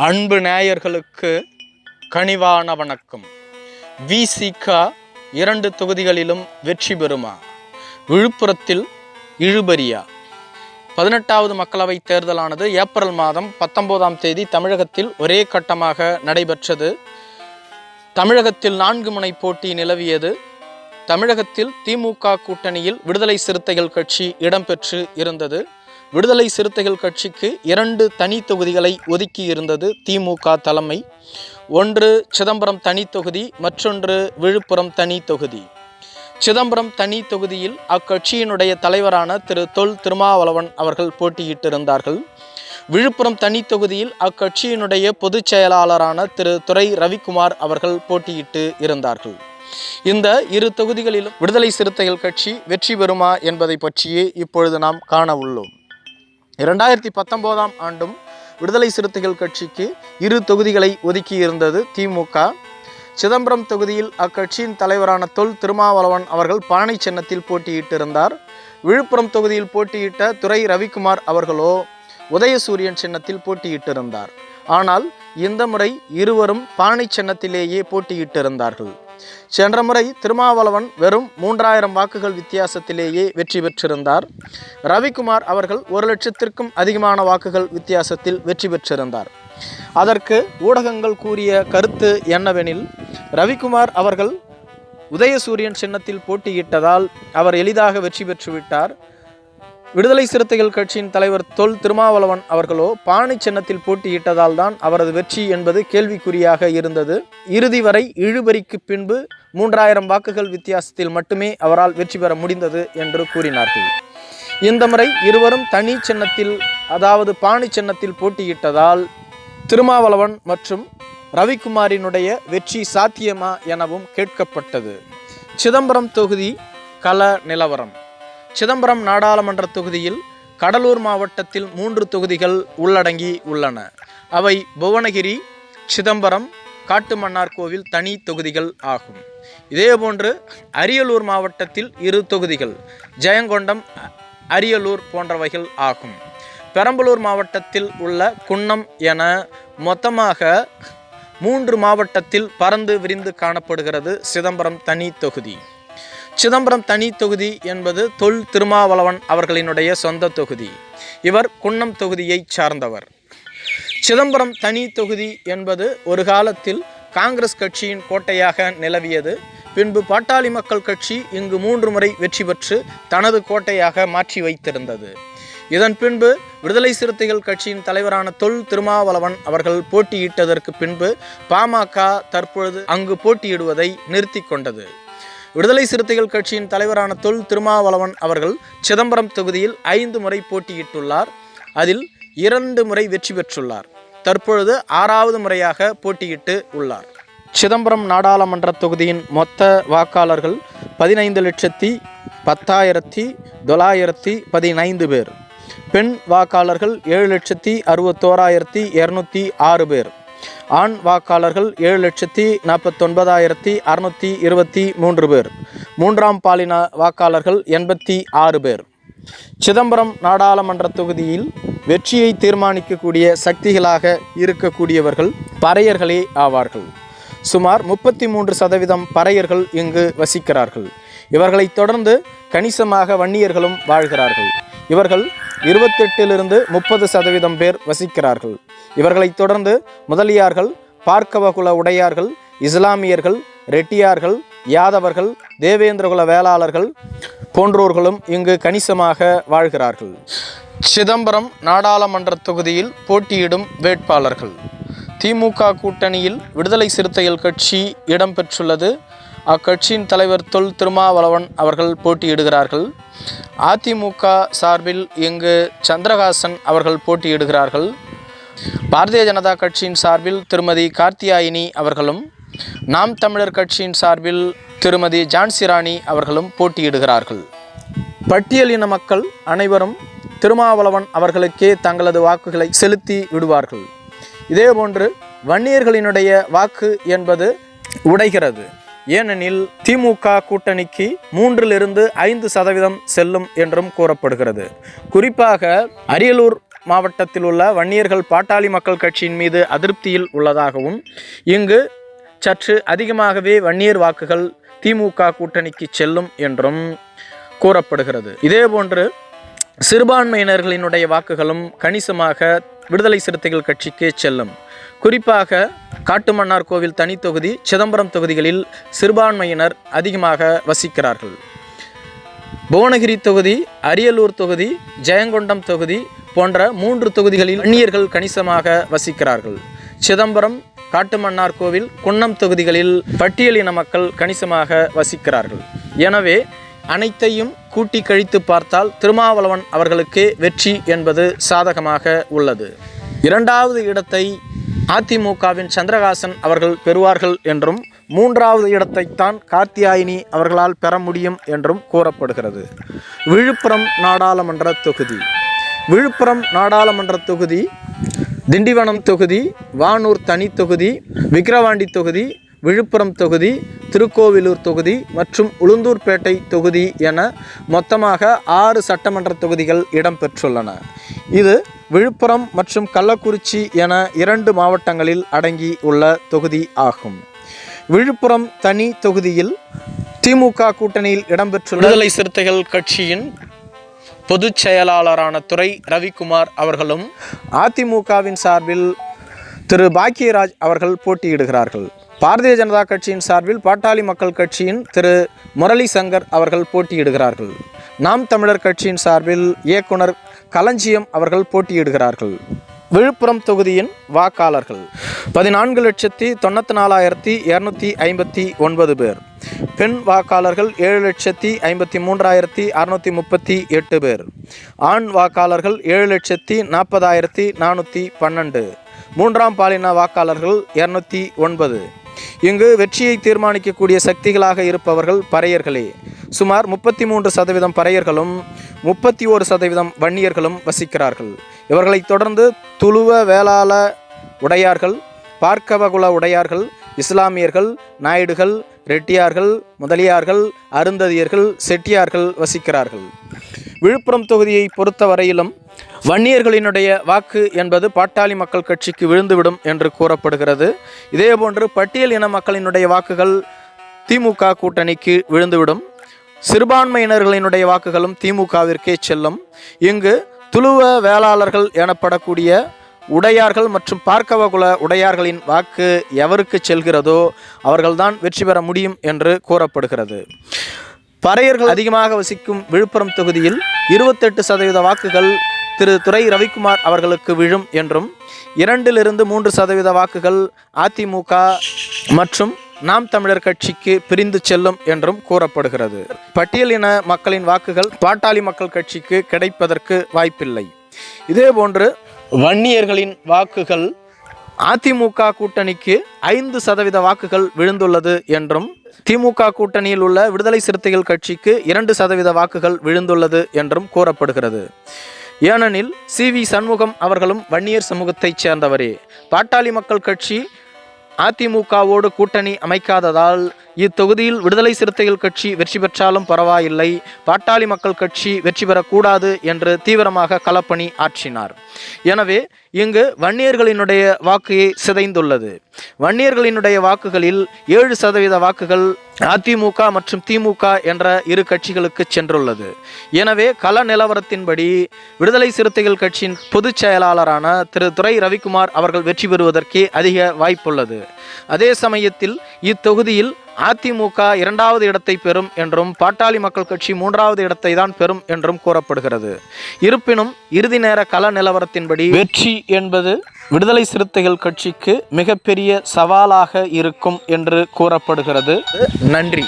அன்பு நேயர்களுக்கு கனிவான வணக்கம். விசிக இரண்டு தொகுதிகளிலும் வெற்றி பெறுமா? விழுப்புரத்தில் இழுபரியா பதினெட்டாவது மக்களவைத் தேர்தலானது ஏப்ரல் மாதம் பத்தொன்பதாம் தேதி தமிழகத்தில் ஒரே கட்டமாக நடைபெற்றது. தமிழகத்தில் நான்கு முனை போட்டி நிலவியது. தமிழகத்தில் திமுக கூட்டணியில் விடுதலை சிறுத்தைகள் கட்சி இடம்பெற்று இருந்தது. விடுதலை சிறுத்தைகள் கட்சிக்கு இரண்டு தனி தொகுதிகளை ஒதுக்கி இருந்தது திமுக தலைமை. ஒன்று சிதம்பரம் தனி தொகுதி மற்றொன்று விழுப்புரம் தனி தொகுதி. சிதம்பரம் தனி தொகுதியில் அக்கட்சியினுடைய தலைவரான திரு தொல் திருமாவளவன் அவர்கள் போட்டியிட்டிருந்தார்கள். விழுப்புரம் தனி தொகுதியில் அக்கட்சியினுடைய பொதுச் செயலாளரான திரு துரை ரவிக்குமார் அவர்கள் போட்டியிட்டு இருந்தார்கள். இந்த இரு தொகுதிகளிலும் விடுதலை சிறுத்தைகள் கட்சி வெற்றி பெறுமா என்பதை பற்றியே இப்பொழுது நாம் காண உள்ளோம். இரண்டாயிரத்தி பத்தொம்போதாம் ஆண்டும் விடுதலை சிறுத்தைகள் கட்சிக்கு இரு தொகுதிகளை ஒதுக்கி இருந்தது திமுக. சிதம்பரம் தொகுதியில் அக்கட்சியின் தலைவரான தொல் திருமாவளவன் அவர்கள் பானை சின்னத்தில் போட்டியிட்டிருந்தார். விழுப்புரம் தொகுதியில் போட்டியிட்ட துறை ரவிக்குமார் அவர்களோ உதயசூரியன் சின்னத்தில் போட்டியிட்டிருந்தார். ஆனால் இந்த முறை இருவரும் பானை சின்னத்திலேயே போட்டியிட்டிருந்தார்கள். சென்ற முறை திருமாவளவன் வெறும் மூன்றாயிரம் வாக்குகள் வித்தியாசத்திலேயே வெற்றி பெற்றிருந்தார். ரவிக்குமார் அவர்கள் ஒரு லட்சத்திற்கும் அதிகமான வாக்குகள் வித்தியாசத்தில் வெற்றி பெற்றிருந்தார். அதற்கு ஊடகங்கள் கூறிய கருத்து என்னவெனில் ரவிக்குமார் அவர்கள் உதயசூரியன் சின்னத்தில் போட்டியிட்டதால் அவர் எளிதாக வெற்றி பெற்றுவிட்டார். விடுதலை சிறுத்தைகள் கட்சியின் தலைவர் தொல் திருமாவளவன் அவர்களோ பாணி சின்னத்தில் போட்டியிட்டதால் தான் அவரது வெற்றி என்பது கேள்விக்குறியாக இருந்தது. இறுதி வரை இழுபறிக்கு பின்பு மூன்றாயிரம் வாக்குகள் வித்தியாசத்தில் மட்டுமே அவரால் வெற்றி பெற முடிந்தது என்று கூறினார்கள். இந்த முறை இருவரும் தனி சின்னத்தில் அதாவது பாணி சின்னத்தில் போட்டியிட்டதால் திருமாவளவன் மற்றும் ரவிக்குமாரினுடைய வெற்றி சாத்தியமா எனவும் கேட்கப்பட்டது. சிதம்பரம் தொகுதி கல நிலவரம். சிதம்பரம் நாடாளுமன்ற தொகுதியில் கடலூர் மாவட்டத்தில் மூன்று தொகுதிகள் உள்ளடங்கி உள்ளன. அவை புவனகிரி சிதம்பரம் காட்டுமன்னார் கோவில் தனி தொகுதிகள் ஆகும். இதேபோன்று அரியலூர் மாவட்டத்தில் இரு தொகுதிகள் ஜெயங்கொண்டம் அரியலூர் போன்றவைகள் ஆகும். பெரம்பலூர் மாவட்டத்தில் உள்ள குன்னம் என மொத்தமாக மூன்று மாவட்டத்தில் பறந்து விரிந்து காணப்படுகிறது சிதம்பரம் தனி தொகுதி. சிதம்பரம் தனி தொகுதி என்பது தொல் திருமாவளவன் அவர்களினுடைய சொந்த தொகுதி. இவர் குன்னம் தொகுதியைச் சார்ந்தவர். சிதம்பரம் தனி தொகுதி என்பது ஒரு காலத்தில் காங்கிரஸ் கட்சியின் கோட்டையாக நிலவியது. பின்பு பாட்டாளி மக்கள் கட்சி இங்கு மூன்று முறை வெற்றி பெற்று தனது கோட்டையாக மாற்றி வைத்திருந்தது. இதன் பின்பு விடுதலை சிறுத்தைகள் கட்சியின் தலைவரான தொல் திருமாவளவன் அவர்கள் போட்டியிட்டதற்கு பின்பு பாமக தற்பொழுது அங்கு போட்டியிடுவதை நிறுத்தி கொண்டது. விடுதலை சிறுத்தைகள் கட்சியின் தலைவரான தொல் திருமாவளவன் அவர்கள் சிதம்பரம் தொகுதியில் ஐந்து முறை போட்டியிட்டுள்ளார். அதில் இரண்டு முறை வெற்றி பெற்றுள்ளார். தற்பொழுது ஆறாவது முறையாக போட்டியிட்டு உள்ளார். சிதம்பரம் நாடாளுமன்ற தொகுதியின் மொத்த வாக்காளர்கள் பதினைந்து லட்சத்தி பத்தாயிரத்தி தொள்ளாயிரத்தி பதினைந்து பேர். பெண் வாக்காளர்கள் ஏழு லட்சத்தி அறுபத்தோராயிரத்தி இரநூத்தி ஆறு பேர். ஆண் வாக்காளர்கள் ஏழு லட்சத்தி நாற்பத்தொன்பதாயிரத்தி அறுநூற்றி இருபத்தி மூன்று பேர். மூன்றாம் பாலின வாக்காளர்கள் எண்பத்தி ஆறு பேர். சிதம்பரம் நாடாளுமன்ற தொகுதியில் வெற்றியை தீர்மானிக்கக்கூடிய சக்திகளாக இருக்கக்கூடியவர்கள் பறையர்களே ஆவார்கள். சுமார் முப்பத்தி மூன்று சதவீதம் பறையர்கள் இங்கு வசிக்கிறார்கள். இவர்களைத் தொடர்ந்து கணிசமாக வன்னியர்களும் வாழ்கிறார்கள். இவர்கள் இருபத்தெட்டிலிருந்து முப்பது சதவீதம் பேர் வசிக்கிறார்கள். இவர்களைத் தொடர்ந்து முதலியார்கள் பார்க்கவகுல உடையார்கள் இஸ்லாமியர்கள் ரெட்டியார்கள் யாதவர்கள் தேவேந்திரகுல வேளாளர்கள் போன்றோர்களும் இங்கு கணிசமாக வாழ்கிறார்கள். சிதம்பரம் நாடாளுமன்ற தொகுதியில் போட்டியிடும் வேட்பாளர்கள். திமுக கூட்டணியில் விடுதலை சிறுத்தைகள் கட்சி இடம்பெற்றுள்ளது அக்கட்சியின் தலைவர் தொல் திருமாவளவன் அவர்கள் போட்டியிடுகிறார்கள். அதிமுக சார்பில் இங்கு சந்திரகாசன் அவர்கள் போட்டியிடுகிறார்கள். பாரதிய ஜனதா கட்சியின் சார்பில் திருமதி கார்த்தியாயினி அவர்களும் நாம் தமிழர் கட்சியின் சார்பில் திருமதி ஜான்சிராணி அவர்களும் போட்டியிடுகிறார்கள். பட்டியலின மக்கள் அனைவரும் திருமாவளவன் அவர்களுக்கே தங்களது வாக்குகளை செலுத்தி விடுவார்கள். இதேபோன்று வன்னியர்களினுடைய வாக்கு என்பது உடைகிறது. ஏனெனில் திமுக கூட்டணிக்கு மூன்றிலிருந்து ஐந்து சதவீதம் செல்லும் என்றும் கூறப்படுகிறது. குறிப்பாக அரியலூர் மாவட்டத்தில் உள்ள வன்னியர்கள் பாட்டாளி மக்கள் கட்சியின் மீது அதிருப்தியில் உள்ளதாகவும் இங்கு சற்று அதிகமாகவே வன்னியர் வாக்குகள் திமுக கூட்டணிக்கு செல்லும் என்றும் கூறப்படுகிறது. இதேபோன்று சிறுபான்மையினர்களினுடைய வாக்குகளும் கணிசமாக விடுதலை சிறுத்தைகள் கட்சிக்கு செல்லும். குறிப்பாக காட்டுமன்னார் கோவில் தனித்தொகுதி சிதம்பரம் தொகுதிகளில் சிறுபான்மையினர் அதிகமாக வசிக்கிறார்கள். புவனகிரி தொகுதி அரியலூர் தொகுதி ஜெயங்கொண்டம் தொகுதி போன்ற மூன்று தொகுதிகளில் அந்நியர்கள் கணிசமாக வசிக்கிறார்கள். சிதம்பரம் காட்டுமன்னார் கோவில் குன்னம் தொகுதிகளில் பட்டியலின மக்கள் கணிசமாக வசிக்கிறார்கள். எனவே அனைத்தையும் கூட்டி கழித்து பார்த்தால் திருமாவளவன் அவர்களுக்கே வெற்றி என்பது சாதகமாக உள்ளது. இரண்டாவது இடத்தை அதிமுகவின் சந்திரகாசன் அவர்கள் பெறுவார்கள் என்றும் மூன்றாவது இடத்தைத்தான் கார்த்தியாயினி அவர்களால் பெற முடியும் என்றும் கூறப்படுகிறது. விழுப்புரம் நாடாளுமன்ற தொகுதி. விழுப்புரம் நாடாளுமன்ற தொகுதி திண்டிவனம் தொகுதி வானூர் தனி தொகுதி விக்கிரவாண்டி தொகுதி விழுப்புரம் தொகுதி திருக்கோவிலூர் தொகுதி மற்றும் உளுந்தூர்பேட்டை தொகுதி என மொத்தமாக ஆறு சட்டமன்ற தொகுதிகள் இடம்பெற்றுள்ளன. இது விழுப்புரம் மற்றும் கள்ளக்குறிச்சி என இரண்டு மாவட்டங்களில் அடங்கி உள்ள தொகுதி ஆகும். விழுப்புரம் தனி தொகுதியில் திமுக கூட்டணியில் இடம்பெற்றுள்ள விடுதலை சிறுத்தைகள் கட்சியின் பொதுச் செயலாளரான துரை ரவிக்குமார் அவர்களும் அதிமுகவின் சார்பில் திரு பாக்கியராஜ் அவர்கள் போட்டியிடுகிறார்கள். பாரதிய ஜனதா கட்சியின் சார்பில் பாட்டாளி மக்கள் கட்சியின் திரு முரளி சங்கர் அவர்கள் போட்டியிடுகிறார்கள். நாம் தமிழர் கட்சியின் சார்பில் இயக்குனர் களஞ்சியம் அவர்கள் போட்டியிடுகிறார்கள். விழுப்புரம் தொகுதியின் வாக்காளர்கள். பதினான்கு லட்சத்தி தொண்ணூற்றி நாலாயிரத்தி இரநூத்தி ஐம்பத்தி ஒன்பது பேர். பெண் வாக்காளர்கள் ஏழு லட்சத்தி ஐம்பத்தி மூன்றாயிரத்தி அறுநூற்றி முப்பத்தி எட்டு பேர். ஆண் வாக்காளர்கள் ஏழு லட்சத்தி நாற்பதாயிரத்தி நானூற்றி பன்னெண்டு. மூன்றாம் பாலின வாக்காளர்கள் இரநூத்தி ஒன்பது. இங்கு வெற்றியை தீர்மானிக்கக்கூடிய சக்திகளாக இருப்பவர்கள் பறையர்களே. சுமார் முப்பத்தி மூன்று சதவீதம் பறையர்களும் முப்பத்தி ஓரு சதவீதம் வன்னியர்களும் வசிக்கிறார்கள். இவர்களைத் தொடர்ந்து துளுவ வேளாள உடையார்கள் பார்க்கவகுல உடையார்கள் இஸ்லாமியர்கள் நாயுடுகள் ரெட்டியார்கள் முதலியார்கள் அருந்ததியர்கள் செட்டியார்கள் வசிக்கிறார்கள். விழுப்புரம் தொகுதியை பொறுத்தவரையிலும் வன்னியர்களினுடைய வாக்கு என்பது பாட்டாளி மக்கள் கட்சிக்கு விழுந்துவிடும் என்று கூறப்படுகிறது. இதேபோன்று பட்டியல் இன மக்களினுடைய வாக்குகள் திமுக கூட்டணிக்கு விழுந்துவிடும். சிறுபான்மையினர்களினுடைய வாக்குகளும் திமுகவிற்கே செல்லும். இங்கு துளுவ வேளாளர்கள் எனப்படக்கூடிய உடையார்கள் மற்றும் பார்க்கவகுல உடையார்களின் வாக்கு எவருக்கு செல்கிறதோ அவர்கள்தான் வெற்றி பெற முடியும் என்று கூறப்படுகிறது. பறையர்கள் அதிகமாக வசிக்கும் விழுப்புரம் தொகுதியில் இருபத்தெட்டு சதவீத வாக்குகள் திரு துரை ரவிக்குமார் அவர்களுக்கு விழும் என்றும் இரண்டிலிருந்து மூன்று சதவீத வாக்குகள் அதிமுக மற்றும் நாம் தமிழர் கட்சிக்கு பிரிந்து செல்லும் என்றும் கூறப்படுகிறது. பட்டியலின மக்களின் வாக்குகள் பாட்டாளி மக்கள் கட்சிக்கு கிடைப்பதற்கு வாய்ப்பில்லை. இதேபோன்று வன்னியர்களின் வாக்குகள் அதிமுக கூட்டணிக்கு ஐந்து சதவீத வாக்குகள் விழுந்துள்ளது என்றும் திமுக கூட்டணியில் உள்ள விடுதலை சிறுத்தைகள் கட்சிக்கு இரண்டு சதவீத வாக்குகள் விழுந்துள்ளது என்றும் கூறப்படுகிறது. ஏனெனில் சி வி சண்முகம் அவர்களும் வன்னியர் சமூகத்தைச் சேர்ந்தவரே. பாட்டாளி மக்கள் கட்சி அதிமுகவோடு கூட்டணி அமைக்காததால் இத்தொகுதியில் விடுதலை சிறுத்தைகள் கட்சி வெற்றி பெற்றாலும் பரவாயில்லை. பாட்டாளி மக்கள் கட்சி வெற்றி பெறக்கூடாது என்று தீவிரமாக களப்பணி ஆற்றினார். எனவே இங்கு வன்னியர்களினுடைய வாக்கு சிதைந்துள்ளது. வன்னியர்களினுடைய வாக்குகளில் ஏழு சதவீத வாக்குகள் அதிமுக மற்றும் திமுக என்ற இரு கட்சிகளுக்கு சென்றுள்ளது. எனவே கள நிலவரத்தின்படி விடுதலை சிறுத்தைகள் கட்சியின் பொதுச் செயலாளரான திரு. துரை ரவிக்குமார் அவர்கள் வெற்றி பெறுவதற்கே அதிக வாய்ப்புள்ளது. அதே சமயத்தில் இத்தொகுதியில் அதிமுக இரண்டாவது இடத்தை பெறும் என்றும் பாட்டாளி மக்கள் கட்சி மூன்றாவது இடத்தை தான் பெறும் என்றும் கூறப்படுகிறது. இருப்பினும் இறுதி நேர கள நிலவரத்தின்படி வெற்றி என்பது விடுதலை சிறுத்தைகள் கட்சிக்கு மிகப்பெரிய சவாலாக இருக்கும் என்று கூறப்படுகிறது. நன்றி.